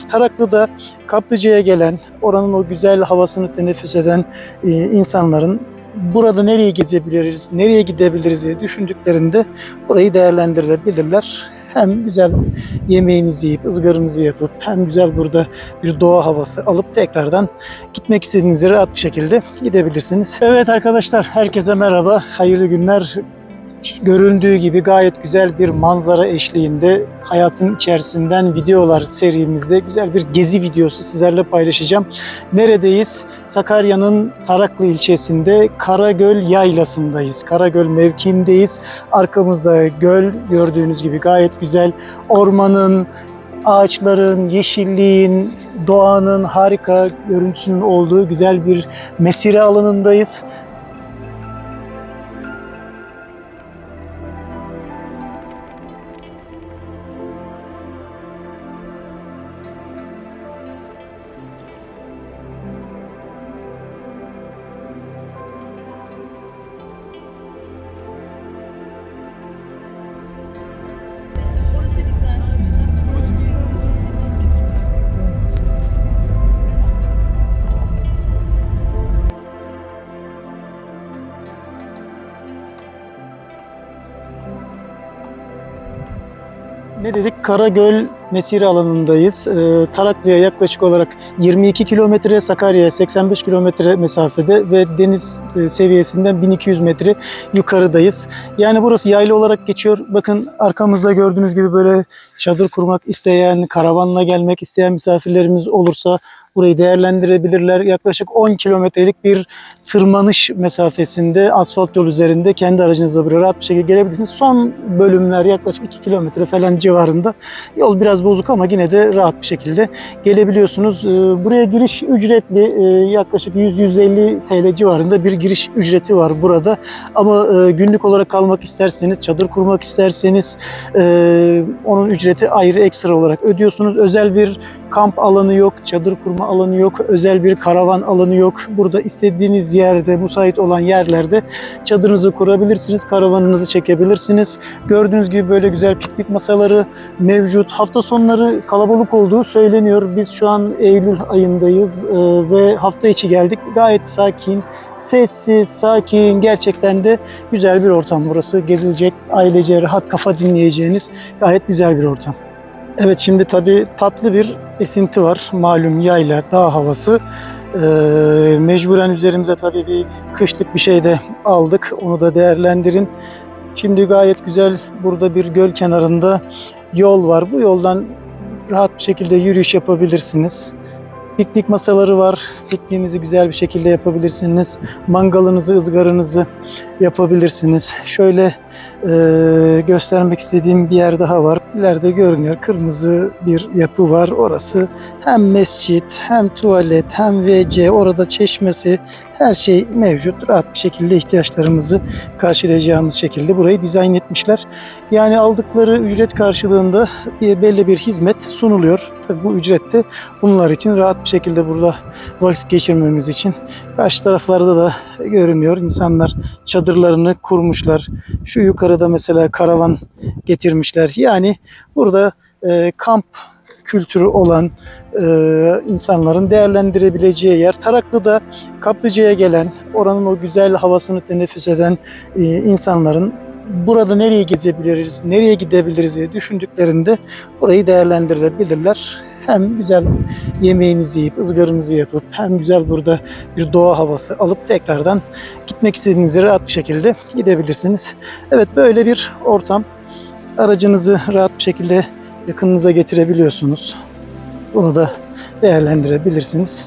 Taraklı'da Kaplıca'ya gelen, oranın o güzel havasını teneffüs eden e, insanların burada nereye gezebiliriz, nereye gidebiliriz diye düşündüklerinde burayı değerlendirebilirler. Hem güzel yemeğinizi yiyip, ızgaranızı yapıp, hem güzel burada bir doğa havası alıp tekrardan gitmek istediğiniz yere rahat bir şekilde gidebilirsiniz. Evet arkadaşlar, herkese merhaba, hayırlı günler. Görüldüğü gibi gayet güzel bir manzara eşliğinde hayatın içerisinden videolar serimizde güzel bir gezi videosu sizlerle paylaşacağım. Neredeyiz? Sakarya'nın Taraklı ilçesinde Karagöl Yaylası'ndayız. Karagöl mevkiindeyiz. Arkamızda göl gördüğünüz gibi gayet güzel. Ormanın, ağaçların, yeşilliğin, doğanın harika görüntüsünün olduğu güzel bir mesire alanındayız. Ne dedik? Karagöl mesire alanındayız. Ee, Taraklı'ya yaklaşık olarak 22 kilometre, Sakarya'ya 85 kilometre mesafede ve deniz e, seviyesinden 1200 metre yukarıdayız. Yani burası yaylı olarak geçiyor. Bakın arkamızda gördüğünüz gibi böyle çadır kurmak isteyen, karavanla gelmek isteyen misafirlerimiz olursa burayı değerlendirebilirler. Yaklaşık 10 kilometrelik bir tırmanış mesafesinde asfalt yol üzerinde kendi aracınızla buraya rahat bir şekilde gelebilirsiniz. Son bölümler yaklaşık 2 kilometre falan civarında. Yol biraz bozuk ama yine de rahat bir şekilde gelebiliyorsunuz. Ee, Buraya giriş ücretli Ee, yaklaşık 100-150 TL civarında bir giriş ücreti var burada. Ama e, günlük olarak kalmak isterseniz, çadır kurmak isterseniz e, onun ücreti ayrı ekstra olarak ödüyorsunuz. Özel bir kamp alanı yok, çadır kurma alanı yok, özel bir karavan alanı yok. Burada istediğiniz yerde, müsait olan yerlerde çadırınızı kurabilirsiniz, karavanınızı çekebilirsiniz. Gördüğünüz gibi böyle güzel piknik masaları mevcut. Hafta sonları kalabalık olduğu söyleniyor. Biz şu an Eylül ayındayız e, ve hafta içi geldik. Gayet sakin, sessiz, sakin. Gerçekten de güzel bir ortam burası. Gezilecek, ailece rahat kafa dinleyeceğiniz gayet güzel bir ortam. Evet şimdi tabii tatlı bir esinti var. Malum yayla, dağ havası. Ee, mecburen üzerimize tabii bir kışlık bir şey de aldık. Onu da değerlendirin. Şimdi gayet güzel burada bir göl kenarında yol var. Bu yoldan rahat bir şekilde yürüyüş yapabilirsiniz. Piknik masaları var. Pikniğinizi güzel bir şekilde yapabilirsiniz. Mangalınızı, ızgaranızı yapabilirsiniz. Şöyle e, göstermek istediğim bir yer daha var. İleride görünüyor. Kırmızı bir yapı var. Orası hem mescit, hem tuvalet, hem WC, orada çeşmesi, her şey mevcut. Rahat bir şekilde ihtiyaçlarımızı karşılayacağımız şekilde burayı dizayn etmişler. Yani aldıkları ücret karşılığında bir belli bir hizmet sunuluyor. Tabii bu ücret de bunlar için rahat bir şekilde burada vakit geçirmemiz için. Karşı taraflarda da görünüyor. İnsanlar çadırlarını kurmuşlar. Şu yukarıda mesela karavan getirmişler. Yani burada e, kamp kültürü olan e, insanların değerlendirebileceği yer. Taraklı'da Kaplıca'ya gelen, oranın o güzel havasını teneffüs eden e, insanların burada nereye gezebiliriz, nereye gidebiliriz diye düşündüklerinde burayı değerlendirebilirler. Hem güzel yemeğinizi yiyip, ızgaranızı yapıp, hem güzel burada bir doğa havası alıp tekrardan gitmek istediğiniz yere rahat bir şekilde gidebilirsiniz. Evet böyle bir ortam. Aracınızı rahat bir şekilde yakınınıza getirebiliyorsunuz. Bunu da değerlendirebilirsiniz.